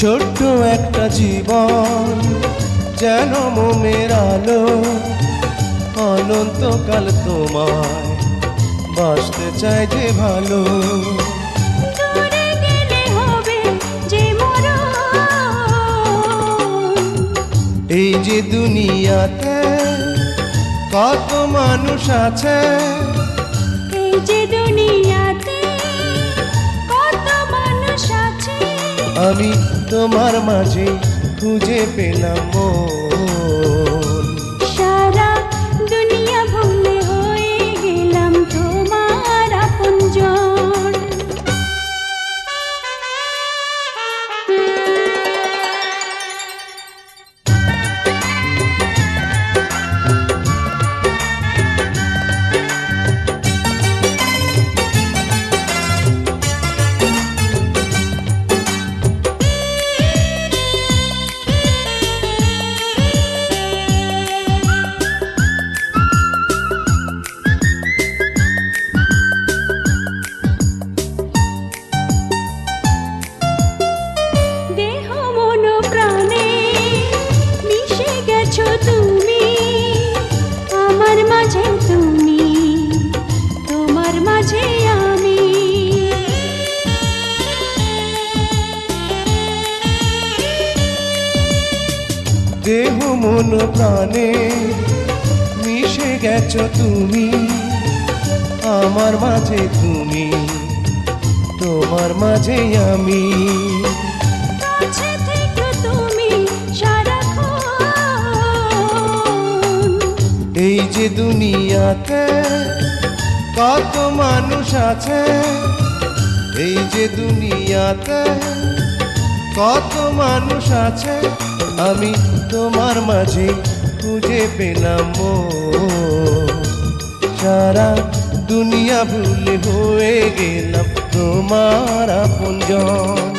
ছোট্ট একটা জীবন যেন মোমের আলো অনন্তকাল তোমায় বাসতে চাই যে ভালো। এই যে দুনিয়াতে কত মানুষ আছে। এই যে দুনিয়াতে কত মানুষ আছে। আমি তোমার মাঝে খুঁজে পেলাম মন। দেহ মন প্রাণে মিশে গেছ তুমি। আমার মাঝে তুমি তোমার মাঝে আমি। এই যে দুনিয়াতে কত মানুষ আছে এই যে দুনিয়াতে কত মানুষ আছে আমি তোমার মাঝে খুঁজে পেলাম সারা দুনিয়া ভুল হয়ে গেলাম তোমার আপনজন।